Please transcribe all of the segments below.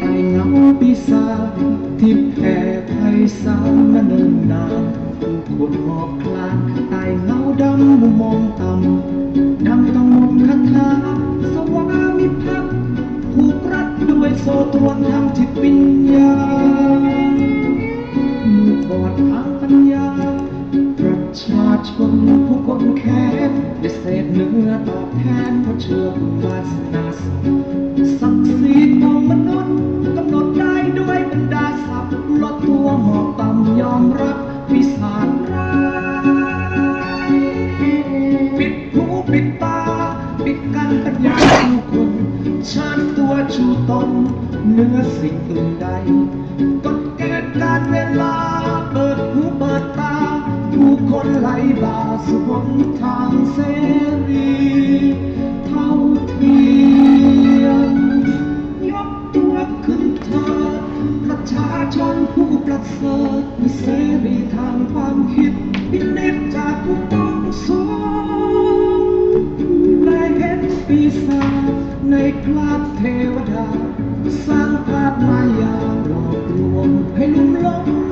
ไอเงาปีศาจที่แผ่ไพศาลมาเนิ่นนานคนหมอบคลานไอเงาดำมุมมองต่ำดังต้องมนต์คาถาสวามิภักดิ์ผูกรัดด้วยโซตรวนทางจิตวิญญาณ อดทางปัญญา ประชาชนผู้คนแค้นได้เศษเนื้อตอบแทนเพราะเชื่อบุญวาสนาสูงศักดิ์ศรีของมนุษย์กำหนดได้ด้วยบรรดาศัพท์ลดตัวหมอบต่ำยอมรับวิสานร้ายปิดหูปิดตา ปิดกันปัญญาผู้คนชาญตัวชูตนเนื้อสิ่งอื่นใด บาสู่หนทางเสรีเท่าเทียมยกตัวขึ้นเธอประชาชนผู้ประเสริฐมีเสรีทางความคิดพิเนจจากผู้ต้องสงและเห็นปีศาจในคราบเทวดา สร้างภาพมายาหลอกลวงให้ลุ่มหลง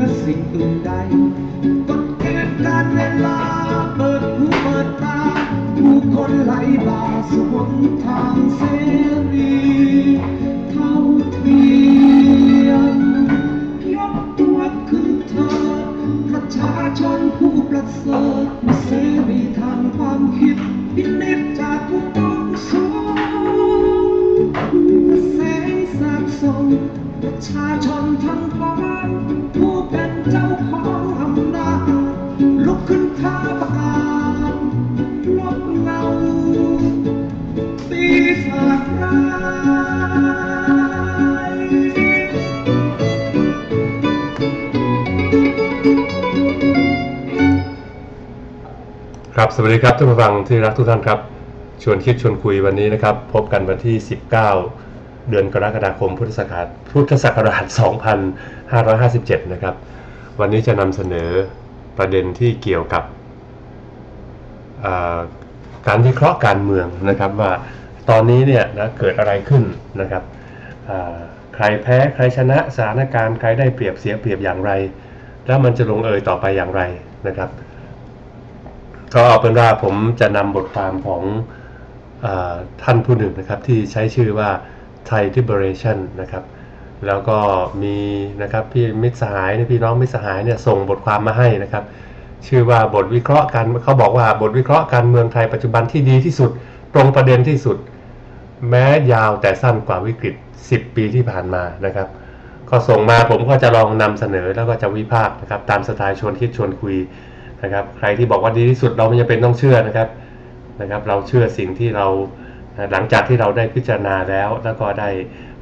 อสิ่งอื่นใดกฎเกณฑ์การเวลาเปิดหูเปิดตาผู้คนไหลบ่าสู่หนทางเสรีเท่าเทียมยกตัวขึ้นเธอประชาชนผู้ประเสริฐ ครับสวัสดีครับท่านผู้ฟังที่รักทุกท่านครับ ชวนคิดชวนคุยวันนี้นะครับ พบกันวันที่ 19 เดือนกรกฎาคมพุทธศักราชพุทธศักราช 2557 นะครับ วันนี้จะนำเสนอประเด็นที่เกี่ยวกับการวิเคราะห์การเมืองนะครับว่าตอนนี้เนี่ยนะเกิดอะไรขึ้นนะครับใครแพ้ใครชนะสถานการณ์ใครได้เปรียบเสียเปรียบอย่างไร แล้วมันจะลงเอยต่อไปอย่างไรนะครับ ก็เอาเป็นว่าผมจะนำบทความของอท่านผู้หนึ่งนะครับที่ใช้ชื่อว่า Thai Liberation นะครับ แล้วก็มีนะครับพี่มิตรสหายพี่น้องมิตรสหายเนี่ยส่งบทความมาให้นะครับ ชื่อว่าบทวิเคราะห์การเขาบอกว่าบทวิเคราะห์การเมืองไทยปัจจุบันที่ดีที่สุด ตรงประเด็นที่สุด แม้ยาวแต่สั้นกว่าวิกฤต 10 ปีที่ผ่านมานะครับก็ส่งมาผมก็จะลองนำเสนอแล้วก็จะวิพากษ์นะครับตามสไตล์ชวนคิดชวนคุย นะครับ ใครที่บอกว่าดีที่สุดเราไม่จำเป็นต้องเชื่อนะครับนะครับ เราเชื่อสิ่งที่เราหลังจากที่เราได้พิจารณาแล้ว แล้วก็ได้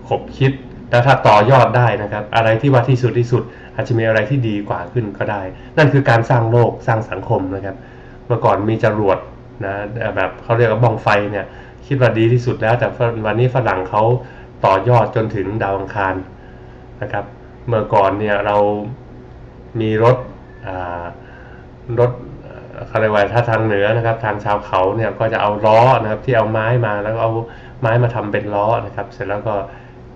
ขบคิดแล้วถ้าต่อยอดได้นะครับ อะไรที่ว่าที่สุดที่สุด อาจจะมีอะไรที่ดีกว่าขึ้นก็ได้ นั่นคือการสร้างโลกสร้างสังคมนะครับ เมื่อก่อนมีจรวดนะแบบเขาเรียกว่าบ้องไฟเนี่ยคิดว่าดีที่สุดแล้ว แต่วันนี้ฝรั่งเขาต่อยอดจนถึงดาวอังคารนะครับ เมื่อก่อนเนี่ยเรามีรถอ่า รถเอ่อเขาเรียกว่าถ้าทางเหนือนะครับ ทางชาวเขาเนี่ยก็จะเอาล้อนะครับ ที่เอาไม้มาแล้วก็เอาไม้มาทำเป็นล้อนะครับ เสร็จแล้วก็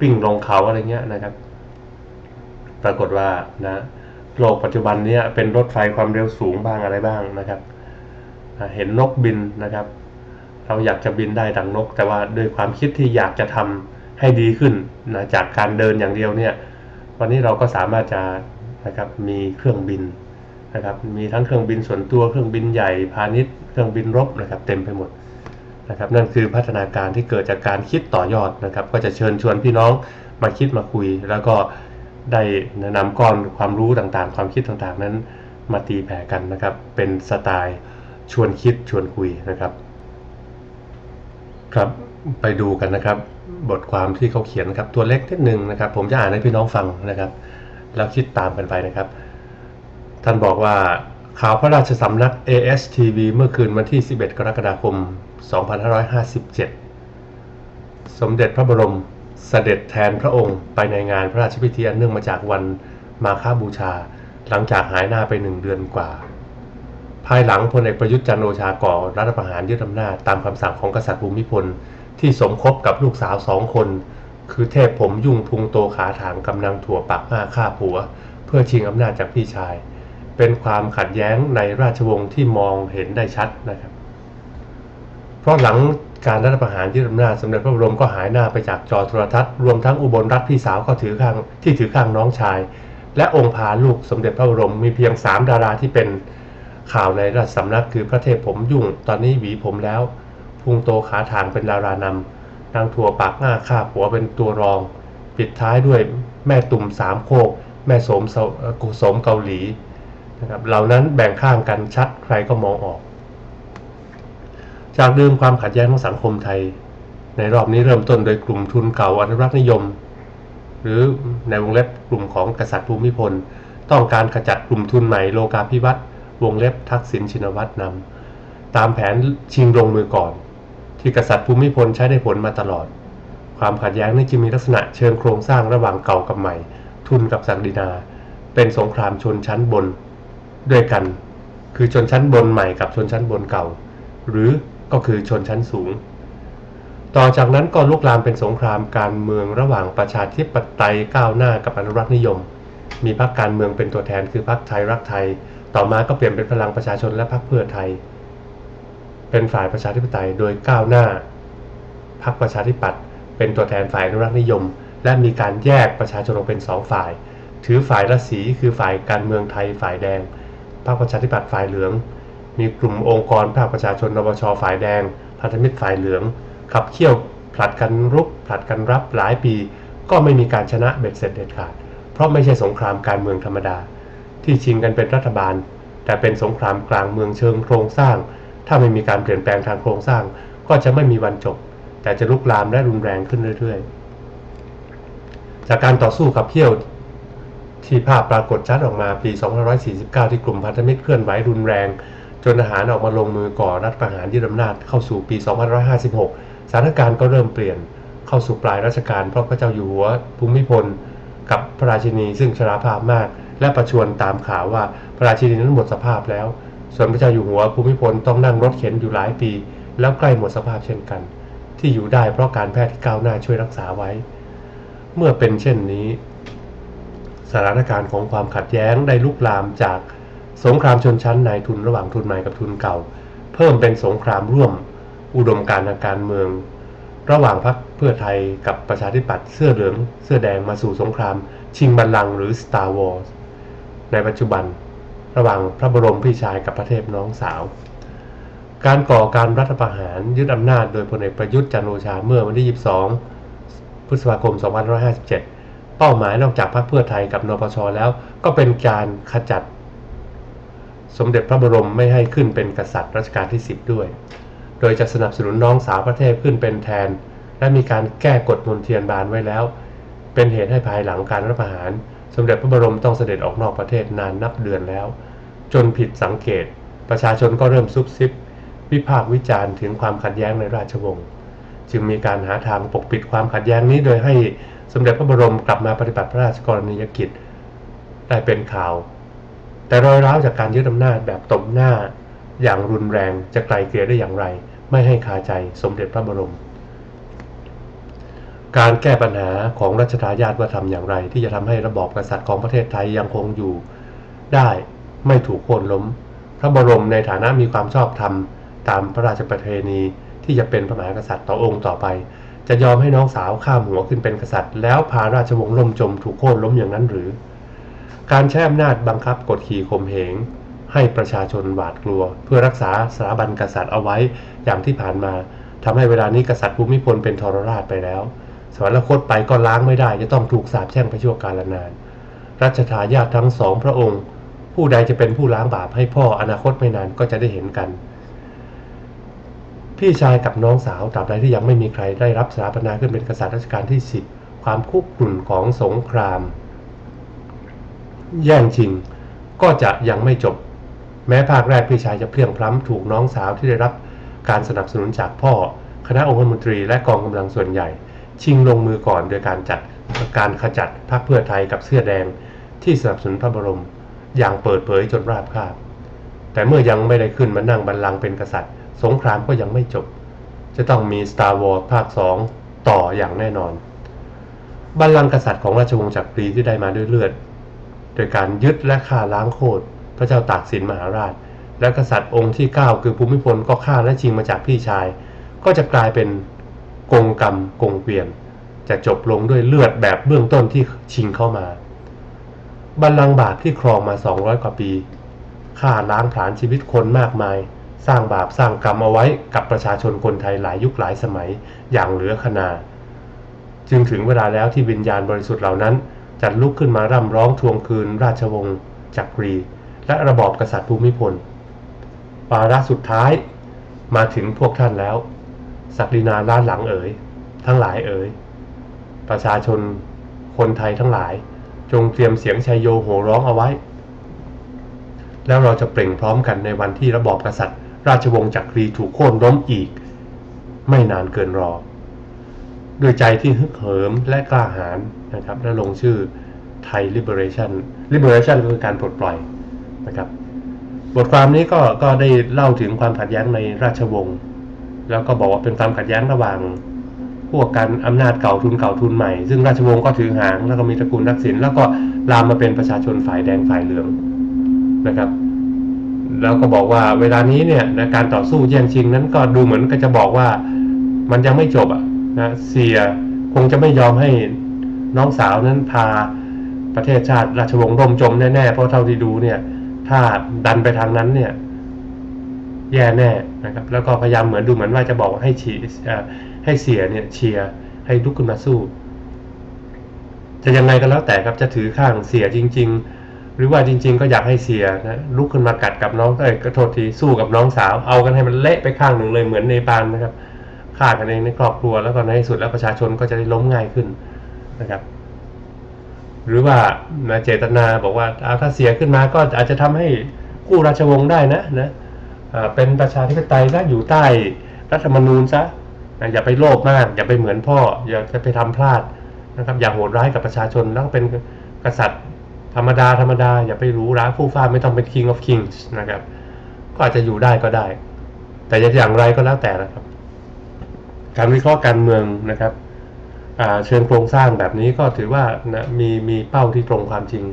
ปิ้งลงเขาอะไรเงี้ยนะครับ ปรากฏว่านะโลกปัจจุบันเนี้เป็นรถไฟความเร็วสูงบ้างอะไรบ้างนะครับ เห็นนกบินนะครับ เราอยากจะบินได้ดังนก แต่ว่าด้วยความคิดที่อยากจะทำให้ดีขึ้นนะจากการเดินอย่างเดียวเนี่ย วันนี้เราก็สามารถจะนะครับมีเครื่องบิน นะครับมีทั้งเครื่องบินส่วนตัวเครื่องบินใหญ่พาณิชย์เครื่องบินรบนะครับเต็มไปหมดนะครับนั่นคือพัฒนาการที่เกิดจากการคิดต่อยอดนะครับ ก็จะเชิญชวนพี่น้องมาคิดมาคุย แล้วก็ได้นะนำก้อนความรู้ต่างๆ ความคิดต่างๆ นั้นมาตีแผ่กันนะครับ เป็นสไตล์ชวนคิดชวนคุยนะครับครับไปดูกันนะครับ บทความที่เขาเขียนนะครับตัวเล็กนิดนึงนะครับ ผมจะอ่านให้พี่น้องฟังนะครับ แล้วคิดตามกันไปนะครับ ท่านบอกว่าข่าวพระราชสำนัก ASTV เมื่อคืนวันที่ 11 กรกฎาคม 2557 สมเด็จพระบรมเสด็จแทนพระองค์ไปในงานพระราชพิธีอันเนื่องมาจากวันมาฆบูชา หลังจากหายหน้าไปหนึ่งเดือนกว่า ภายหลังพลเอกประยุทธ์จันโอชาก่อรัฐประหารยึดอำนาจตามคำสั่งของกษัตริย์ภูมิพล ที่สมคบกับลูกสาวสองคน คือเทพผมยุ่งพุงโตขาถางกำลังถั่วปากห้าฆ่าผัว เพื่อชิงอำนาจจากพี่ชาย เป็นความขัดแย้งในราชวงศ์ที่มองเห็นได้ชัดนะครับ เพราะหลังการรัฐประหารยึดอำนาจสมเด็จพระบรมก็หายหน้าไปจากจอโทรทัศน์รวมทั้งอุบลรัฐพี่สาวก็ถือข้างที่ถือข้างน้องชาย และองค์พาลูกสมเด็จพระบรมมีเพียงสามดาราที่เป็นข่าวในราชสำนักคือพระเทพผมยุ่ง ตอนนี้หวีผมแล้ว พุงโตขาทางเป็นดารานำนางถั่วปากหน้าข้าผัวเป็นตัวรอง ปิดท้ายด้วยแม่ตุ่มสามโคก แม่สมกุสมเกาหลี นะครับเหล่านั้นแบ่งข้างกันชัดใครก็มองออก จากเดิมความขัดแย้งของสังคมไทย ในรอบนี้เริ่มต้นโดยกลุ่มทุนเก่าอนุรักษ์นิยม หรือในวงเล็บกลุ่มของกษัตริย์ภูมิพล ต้องการขจัดกลุ่มทุนใหม่โลกาภิวัตน์วงเล็บทักษิณชินวัตรนำตามแผนชิงลงมือก่อน ที่กษัตริย์ภูมิพลใช้ได้ผลมาตลอด ความขัดแย้งนี้จึงมีลักษณะเชิงโครงสร้างระหว่างเก่ากับใหม่ ทุนกับศักดินา เป็นสงครามชนชั้นบน ด้วยกัน คือชนชั้นบนใหม่กับชนชั้นบนเก่า หรือก็คือชนชั้นสูง ต่อจากนั้นก็ลุกลามเป็นสงครามการเมืองระหว่างประชาธิปไตยก้าวหน้ากับอนุรักษนิยม มีพรรคการเมืองเป็นตัวแทนคือพรรคไทยรักไทย ต่อมาก็เปลี่ยนเป็นพลังประชาชนและพรรคเพื่อไทย เป็นฝ่ายประชาธิปไตยโดยก้าวหน้าพรรคประชาธิปัตย์เป็นตัวแทนฝ่ายอนุรักษนิยม และมีการแยกประชาชนออกเป็นสองฝ่าย ถือฝ่ายละสีคือฝ่ายการเมืองไทยฝ่ายแดง พรรคประชาธิปัตย์ฝ่ายเหลือง มีกลุ่มองค์กรภาคประชาชนนปชฝ่ายแดงพันธมิตรฝ่ายเหลือง ขับเคี่ยวผลัดกันรุกผลัดกันรับหลายปี ก็ไม่มีการชนะเบ็ดเสร็จเด็ดขาด เพราะไม่ใช่สงครามการเมืองธรรมดา ที่ชิงกันเป็นรัฐบาล แต่เป็นสงครามกลางเมืองเชิงโครงสร้าง ถ้าไม่มีการเปลี่ยนแปลงทางโครงสร้าง ก็จะไม่มีวันจบ แต่จะลุกลามและรุนแรงขึ้นเรื่อย ๆ จากการต่อสู้ขับเคี่ยว ที่ภาพปรากฏชัดออกมาปี 2549 ที่กลุ่มพันธมิตรเคลื่อนไหวรุนแรง จนทหารออกมาลงมือก่อรัฐประหารยึดอำนาจเข้าสู่ปี 2556 สถานการณ์ก็เริ่มเปลี่ยนเข้าสู่ปลายรัชกาลเพราะพระเจ้าอยู่หัวภูมิพล กับพระราชินีซึ่งชราภาพมาก และประชวรตามข่าวว่าพระราชินีนั้นหมดสภาพแล้ว ส่วนพระเจ้าอยู่หัวภูมิพลต้องนั่งรถเข็นอยู่หลายปี แล้วใกล้หมดสภาพเช่นกัน ที่อยู่ได้เพราะการแพทย์ที่ก้าวหน้าช่วยรักษาไว้ เมื่อเป็นเช่นนี้ สถานการณ์ของความขัดแย้งได้ลุกลามจากสงครามชนชั้นนายทุนระหว่างทุนใหม่กับทุนเก่า เพิ่มเป็นสงครามร่วมอุดมการณ์ทางการเมือง ระหว่างพรรคเพื่อไทยกับประชาธิปัตย์เสื้อเหลือง เสื้อแดงมาสู่สงคราม ชิงบัลลังก์หรือ Star Wars ในปัจจุบัน ระหว่างพระบรมพี่ชายกับพระเทพน้องสาว การก่อการรัฐประหารยึดอำนาจโดยพลเอกประยุทธ์จันโอชาเมื่อวันที่ 22 พฤษภาคม 2557 เป้าหมายนอกจากพรรคเพื่อไทยกับนปชแล้ว ก็เป็นการขจัด สมเด็จพระบรมไม่ให้ขึ้นเป็นกษัตริย์รัชกาลที่ 10 ด้วย โดยจะสนับสนุนน้องสาวพระเทพขึ้นเป็นแทน และมีการแก้กฎมนเทียนบานไว้แล้ว เป็นเหตุให้ภายหลังการรัฐประหาร สมเด็จพระบรมต้องเสด็จออกนอกประเทศนานนับเดือนแล้ว จนผิดสังเกต ประชาชนก็เริ่มซุบซิบวิพากษ์วิจารณ์ถึงความขัดแย้งในราชวงศ์ จึงมีการหาทางปกปิดความขัดแย้งนี้โดยให้สมเด็จพระบรมกลับมาปฏิบัติพระราชกรณียกิจได้เป็นข่าว แต่รอยร้าวจากการยึดอำนาจแบบตบหน้า อย่างรุนแรงจะไกลเกลี่ยได้อย่างไร ไม่ให้คาใจสมเด็จพระบรม การแก้ปัญหาของรัชทายาทว่าทำอย่างไร ที่จะทำให้ระบอบกษัตริย์ของประเทศไทยยังคงอยู่ ได้ไม่ถูกโค่นล้ม พระบรมในฐานะมีความชอบธรรมตามพระราชประเพณี ที่จะเป็นพระมหากษัตริย์ต่อองค์ต่อไป จะยอมให้น้องสาวข้ามหัวขึ้นเป็นกษัตริย์ แล้วพาราชวงศ์ล่มจมถูกโค่นล้มอย่างนั้นหรือ การใช้อำนาจบังคับกดขี่ข่มเหงให้ประชาชนหวาดกลัว เพื่อรักษาสถาบันกษัตริย์เอาไว้อย่างที่ผ่านมาทำให้เวลานี้กษัตริย์ภูมิพลเป็นทรราชไปแล้วสวรรคตไปก็ล้างไม่ได้ จะต้องถูกสาปแช่งไปชั่วกาลนาน รัชทายาททั้งสองพระองค์ ผู้ใดจะเป็นผู้ล้างบาปให้พ่ออนาคตไม่นานก็จะได้เห็นกัน พี่ชายกับน้องสาวตราบใดที่ยังไม่มีใครได้รับสถาปนาขึ้นเป็นกษัตริย์รัชกาลที่สิบความคุกรุ่นของสงคราม แย่งชิงก็จะยังไม่จบ แม้ภาคแรกพี่ชายจะเพลียงพล้ำถูกน้องสาวที่ได้รับการสนับสนุนจากพ่อ คณะองคมนตรีและกองกำลังส่วนใหญ่ ชิงลงมือก่อนโดยการจัดการขจัดพรรคเพื่อไทยกับเสื้อแดงที่สนับสนุนพระบรม อย่างเปิดเผยจนราบคาบ แต่เมื่อยังไม่ได้ขึ้นมานั่งบัลลังก์เป็นกษัตริย์ สงครามก็ยังไม่จบ จะต้องมี Star Wars ภาค 2 ต่ออย่างแน่นอน บัลลังก์กษัตริย์ของราชวงศ์จักรีที่ได้มาด้วยเลือด โดยการยึดและฆ่าล้างโคตรพระเจ้าตากสินมหาราช และกษัตริย์องค์ที่ 9 คือภูมิพลก็ฆ่าและชิงมาจากพี่ชาย ก็จะกลายเป็นกงกรรมกงเกวียน จะจบลงด้วยเลือดแบบเบื้องต้นที่ชิงเข้ามา บัลลังก์บาปที่ครองมา 200 กว่าปีฆ่าล้างผลาญชีวิตคนมากมาย สร้างบาปสร้างกรรมเอาไว้กับประชาชนคนไทยหลายยุคหลายสมัยอย่างเหลือขนาจึงถึงเวลาแล้วที่วิญญาณบริสุทธิ์เหล่านั้นจะลุกขึ้นมาร่ำร้องทวงคืนราชวงศ์จักรี และระบอบกษัตริย์ภูมิพลวาระสุดท้ายมาถึงพวกท่านแล้ว ศักดินาล้านหลังเอ๋ย ทั้งหลายเอ๋ย ประชาชนคนไทยทั้งหลาย จงเตรียมเสียงชัยโยโห่ร้องเอาไว้ แล้วเราจะเปล่งพร้อมกันในวันที่ระบอบกษัตริย์ ราชวงศ์จักรีถูกโค่นล้มอีก ไม่นานเกินรอ ด้วยใจที่ฮึกเหิมและกล้าหาญนะครับ และลงชื่อไทย liberation liberation ก็คือการปลดปล่อยนะครับ บทความนี้ก็ก็ได้เล่าถึงความขัดแย้งในราชวงศ์แล้วก็บอกว่าเป็นความขัดแย้งระหว่างพวกการอำนาจเก่าทุนเก่าทุนใหม่ ซึ่งราชวงศ์ก็ถือหาง แล้วก็มีตระกูลทักษิณแล้วก็ลามมาเป็นประชาชนฝ่ายแดงฝ่ายเหลืองนะครับ แล้วก็บอกว่าเวลานี้เนี่ยนะการต่อสู้แย่งชิงนั้นก็ดูเหมือนก็จะบอกว่ามันยังไม่จบอะนะเสียคงจะไม่ยอมให้น้องสาวนั้นพาประเทศชาติราชวงศ์ร่มจมแน่ๆเพราะเท่าที่ดูเนี่ย ถ้าดันไปทางนั้นเนี่ย แย่แน่นะครับ แล้วก็พยายามเหมือนดูเหมือนว่าจะบอกว่าให้ชีให้เสียเนี่ยเชียร์ให้ลุกขึ้นมาสู้ จะยังไงก็แล้วแต่ครับจะถือข้างเสียจริง ๆ หรือว่าจริง ๆ ก็อยากให้เสียนะลุกขึ้นมากัดกับน้องเอ้ยก็โทษทีสู้กับน้องสาว เอากันให้มันเละไปข้างหนึ่งเลยเหมือนในปานนะครับฆ่ากันเองในครอบครัวแล้วก็ในที่สุดแล้วประชาชนก็จะได้ล้มง่ายขึ้นนะครับหรือว่าเจตนาบอกว่าเอาถ้าเสียขึ้นมาก็อาจจะทำให้กู้ราชวงศ์ได้นะนะเป็นประชาธิปไตยนะอยู่ใต้รัฐธรรมนูญซะอย่าไปโลภมาก อย่าไปเหมือนพ่อ อย่าไปทำพลาดนะครับอย่าโหดร้ายกับประชาชนแล้วก็เป็นกษัตริย์ ธรรมดาธรรมดาอย่าไปรูหราฟู่ฟ้าไม่ต้องเป็น king of kings นะครับ ก็อาจจะอยู่ได้ก็ได้ แต่อย่างไรก็แล้วแต่นะครับ การวิเคราะห์การเมืองนะครับเชิงโครงสร้างแบบนี้ก็ถือว่านะมีมีเป้าที่ตรงความจริง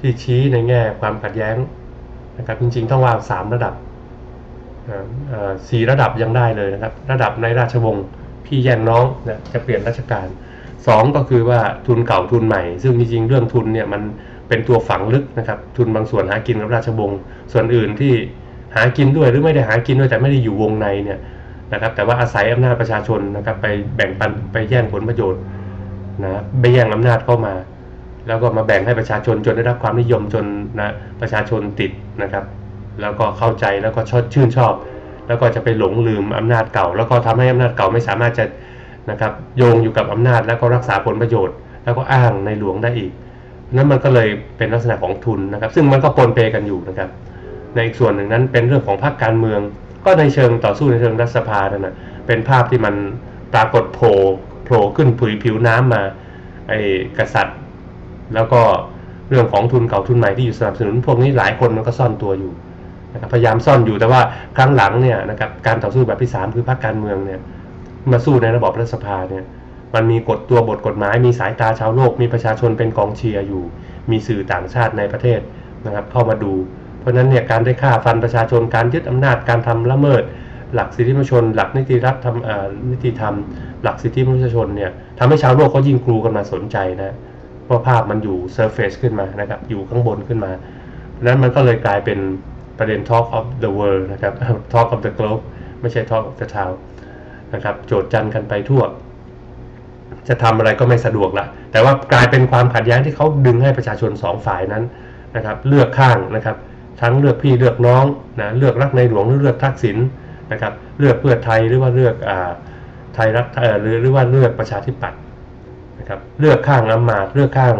ที่ชี้ในแง่ความขัดแย้งนะครับจริงๆต้องวางสามระดับสี่ระดับยังได้เลยนะครับ ระดับในราชวงศ์พี่แย่งน้องนะจะเปลี่ยนราชการสองก็คือว่าทุนเก่าทุนใหม่ ซึ่งจริงๆเรื่องทุนเนี่ยมัน เป็นตัวฝังลึกนะครับ ทุนบางส่วนหากินกับราชวงศ์ส่วนอื่นที่หากินด้วยหรือไม่ได้หากินด้วยแต่ไม่ได้อยู่วงในเนี่ยนะครับ แต่ว่าอาศัยอำนาจประชาชนนะครับไปแบ่งปันไปแย่งผลประโยชน์นะไปแย่งอำนาจเข้ามา แล้วก็มาแบ่งให้ประชาชนจนได้รับความนิยมจนนะประชาชนติดนะครับ แล้วก็เข้าใจแล้วก็ชอบชื่นชอบ แล้วก็จะไปหลงลืมอำนาจเก่า แล้วก็ทำให้อำนาจเก่าไม่สามารถจะนะครับโยงอยู่กับอำนาจแล้วก็รักษาผลประโยชน์ แล้วก็อ้างในหลวงได้อีก นั้นมันก็เลยเป็นลักษณะของทุนนะครับ ซึ่งมันก็ปนเปกันอยู่นะครับ ในอีกส่วนหนึ่งนั้นเป็นเรื่องของพรรคการเมือง ก็ในเชิงต่อสู้ในเชิงรัฐสภานั่นนะเป็นภาพที่มันปรากฏโผล่โผล่ขึ้นผิวผิวน้ำมาไอ้กษัตริย์ แล้วก็เรื่องของทุนเก่าทุนใหม่ที่อยู่สนับสนุนพวกนี้หลายคนมันก็ซ่อนตัวอยู่นะครับพยายามซ่อนอยู่แต่ว่าครั้งหลังเนี่ยนะครับการต่อสู้แบบที่ 3 คือพรรคการเมืองเนี่ยมาสู้ในระบอบรัฐสภาเนี่ย มันมีกฎตัวบทกฎหมาย มีสายตาชาวโลก มีประชาชนเป็นกองเชียร์อยู่ มีสื่อต่างชาติในประเทศนะครับเข้ามาดู เพราะฉะนั้นเนี่ยการได้ฆ่าฟันประชาชนการยึดอำนาจการทำละเมิด หลักสิทธิมนุษยชน หลักนิติรัฐธรรมอ่านิติธรรม หลักสิทธิมนุษยชนเนี่ยทำให้ชาวโลกเขายิ่งกลูกันมาสนใจนะเพราะภาพมันอยู่เซอร์เฟซขึ้นมานะครับอยู่ข้างบนขึ้นมาเพราะฉะนั้นมันก็เลยกลายเป็นประเด็น Talk of the World นะครับ Talk of the Globe ไม่ใช่ Talk of the Town นะครับโจทย์จันกันไปทั่ว จะทำอะไรก็ไม่สะดวกละแต่ว่ากลายเป็นความขัดแย้งที่เขาดึงให้ประชาชนสองฝ่ายนั้นนะครับเลือกข้างนะครับทั้งเลือกพี่เลือกน้องนะเลือกรักในหลวงหรือเลือกทักษิณนะครับเลือกเพื่อไทยหรือว่าเลือกอ่าไทยรักเออหรือหรือว่าเลือกประชาธิปัตย์นะครับเลือกข้างอำมาตย์เลือกข้าง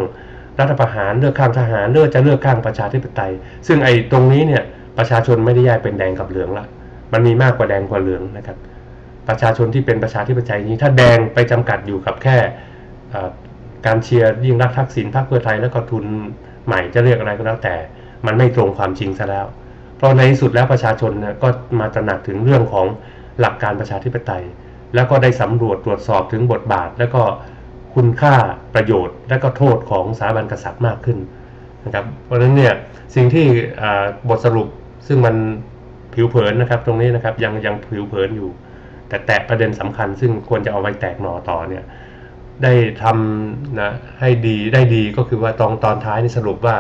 รัฐประหารเลือกข้างทหารเลือกจะเลือกข้างประชาธิปไตย ซึ่งไอ้ตรงนี้เนี่ยประชาชนไม่ได้แยกเป็นแดงกับเหลืองละมันมีมากกว่าแดงกว่าเหลืองนะครับ ประชาชนที่เป็นประชาธิปไตยนี้ ถ้าแดงไปจำกัดอยู่กับแค่การเชียร์ยิ่งรักทักษิณพรรคเพื่อไทยแล้วก็ทุนใหม่จะเรียกอะไรก็แล้วแต่ มันไม่ตรงความจริงซะแล้ว เพราะในที่สุดแล้วประชาชนเนี่ยก็มาตระหนักถึงเรื่องของหลักการประชาธิปไตย แล้วก็ได้สำรวจตรวจสอบถึงบทบาท แล้วก็คุณค่าประโยชน์ และก็โทษของสถาบันกษัตริย์มากขึ้นนะครับเพราะฉะนั้นเนี่ยสิ่งที่บทสรุปซึ่งมันผิวเผินนะครับตรงนี้นะครับยังยังผิวเผินอยู่ แต่แตะประเด็นสำคัญ ซึ่งควรจะเอาไว้แตกหน่อต่อเนี่ยได้ทำนะให้ดีได้ดีก็คือว่าตอนตอนท้ายนี่สรุปว่า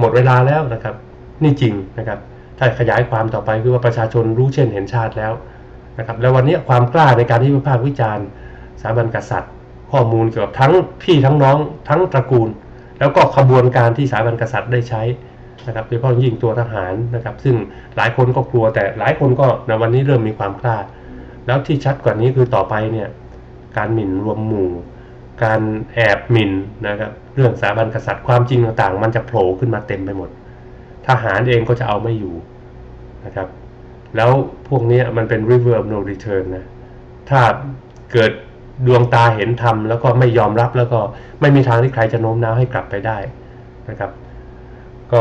หมดเวลาแล้วนะครับ นี่จริงนะครับ ถ้าขยายความต่อไปคือว่าประชาชนรู้เช่นเห็นชาติแล้วนะครับแล้ววันนี้ความกล้าในการที่วิพากษ์วิจารณ์สถาบันกษัตริย์ ข้อมูลเกี่ยวกับทั้งพี่ทั้งน้อง ทั้งตระกูล แล้วก็ขบวนการที่สถาบันกษัตริย์ได้ใช้นะครับโดยเฉพาะยิ่งตัวทหารนะครับ ซึ่งหลายคนก็กลัวแต่หลายคนก็ในวันนี้เริ่มมีความกล้า แล้วที่ชัดกว่านี้คือต่อไปเนี่ยการหมิ่นรวมหมู่ การแอบหมิ่นนะครับเรื่องสถาบันกษัตริย์ความจริงต่างๆ มันจะโผล่ขึ้นมาเต็มไปหมด ทหารเองก็จะเอาไม่อยู่นะครับ แล้วพวกนี้มันเป็น river of no return นะถ้าเกิดดวงตาเห็นธรรมแล้วก็ไม่ยอมรับแล้วก็ไม่มีทางที่ใครจะโน้มน้าวให้กลับไปได้นะครับ ก็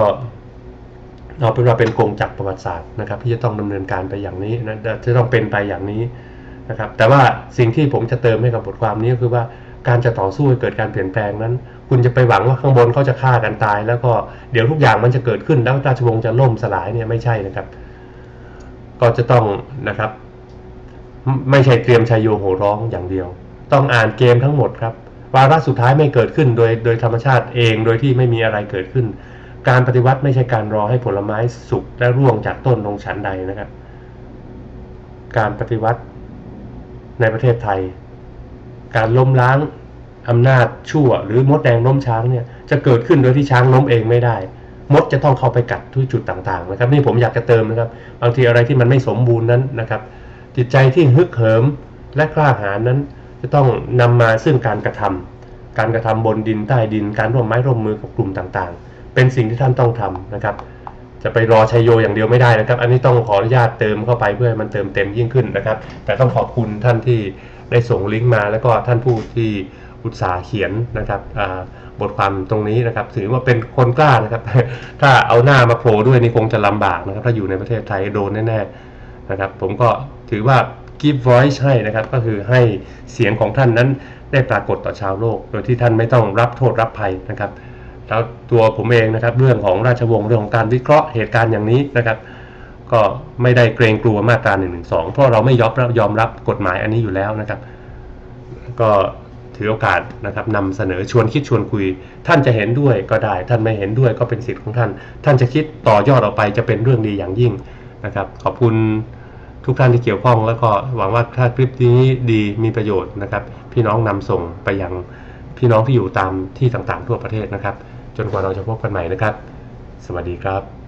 เอาเป็นว่าเป็นกงจักรประวัติศาสตร์นะครับ ที่จะต้องดำเนินการไปอย่างนี้นะจะต้องเป็นไปอย่างนี้นะครับ แต่ว่าสิ่งที่ผมจะเติมให้กับบทความนี้ก็คือว่าการจะต่อสู้ให้เกิดการเปลี่ยนแปลงนั้น คุณจะไปหวังว่าข้างบนเขาจะฆ่ากันตาย แล้วก็เดี๋ยวทุกอย่างมันจะเกิดขึ้นแล้วราชวงศ์จะล่มสลายเนี่ยไม่ใช่นะครับ ก็จะต้องนะครับ ไม่ใช่เตรียมชายโยโหร้องอย่างเดียว ต้องอ่านเกมทั้งหมดครับวาระสุดท้ายไม่เกิดขึ้นโดยโดยธรรมชาติเองโดยที่ไม่มีอะไรเกิดขึ้น การปฏิวัติไม่ใช่การรอให้ผลไม้สุกและร่วงจากต้นลงฉันใดนะครับ การปฏิวัติในประเทศไทย การล้มล้างอำนาจชั่ว หรือมดแดงล้มช้างเนี่ยจะเกิดขึ้นโดยที่ช้างล้มเองไม่ได้ มดจะต้องเข้าไปกัดทุกจุดต่างๆนะครับนี่ผมอยากจะเติมนะครับ บางทีอะไรที่มันไม่สมบูรณ์นั้นนะครับ จิตใจที่ฮึกเหิมและกล้าหาญนั้น จะต้องนำมาซึ่งการกระทำการกระทำบนดินใต้ดิน การร่วมไม้ร่วมมือกับกลุ่มต่างๆ เป็นสิ่งที่ท่านต้องทำนะครับ จะไปรอชัยโยอย่างเดียวไม่ได้นะครับ อันนี้ต้องขออนุญาตเติมเข้าไปเพื่อให้มันเติมเต็มยิ่งขึ้นนะครับ แต่ต้องขอบคุณท่านที่ได้ส่งลิงก์มา แล้วก็ท่านผู้ที่อุตสาห์เขียนนะครับบทความตรงนี้นะครับถือว่าเป็นคนกล้านะครับ ถ้าเอาหน้ามาโผล่ด้วยนี่คงจะลำบากนะครับ ถ้าอยู่ในประเทศไทยโดนแน่ๆนะครับ ผมก็ถือว่า give voice ให้นะครับ ก็คือให้เสียงของท่านนั้นได้ปรากฏต่อชาวโลก โดยที่ท่านไม่ต้องรับโทษรับภัยนะครับ แล้วตัวผมเองนะครับเรื่องของราชวงศ์เรื่องของการวิเคราะห์เหตุการณ์อย่างนี้นะครับ ก็ไม่ได้เกรงกลัวมาตรา1นึเพราะเราไม่ยอมรับยอมรับกฎหมายอันนี้อยู่แล้วนะครับ ก็ถือโอกาสนะครับนำเสนอชวนคิดชวนคุย ท่านจะเห็นด้วยก็ได้ ท่านไม่เห็นด้วยก็เป็นสิทธิ์ของท่าน ท่านจะคิดต่อยอดออกไปจะเป็นเรื่องดีอย่างยิ่งนะครับ ขอบคุณทุกท่านที่เกี่ยวข้องแล้วก็หวังว่าถ้าคลิปนี้ดีมีประโยชน์นะครับ พี่น้องนำส่งไปยังพี่น้องที่อยู่ตามที่ต่างๆทั่วประเทศนะครับ จนกว่าเราจะพบกันใหม่นะครับ สวัสดีครับ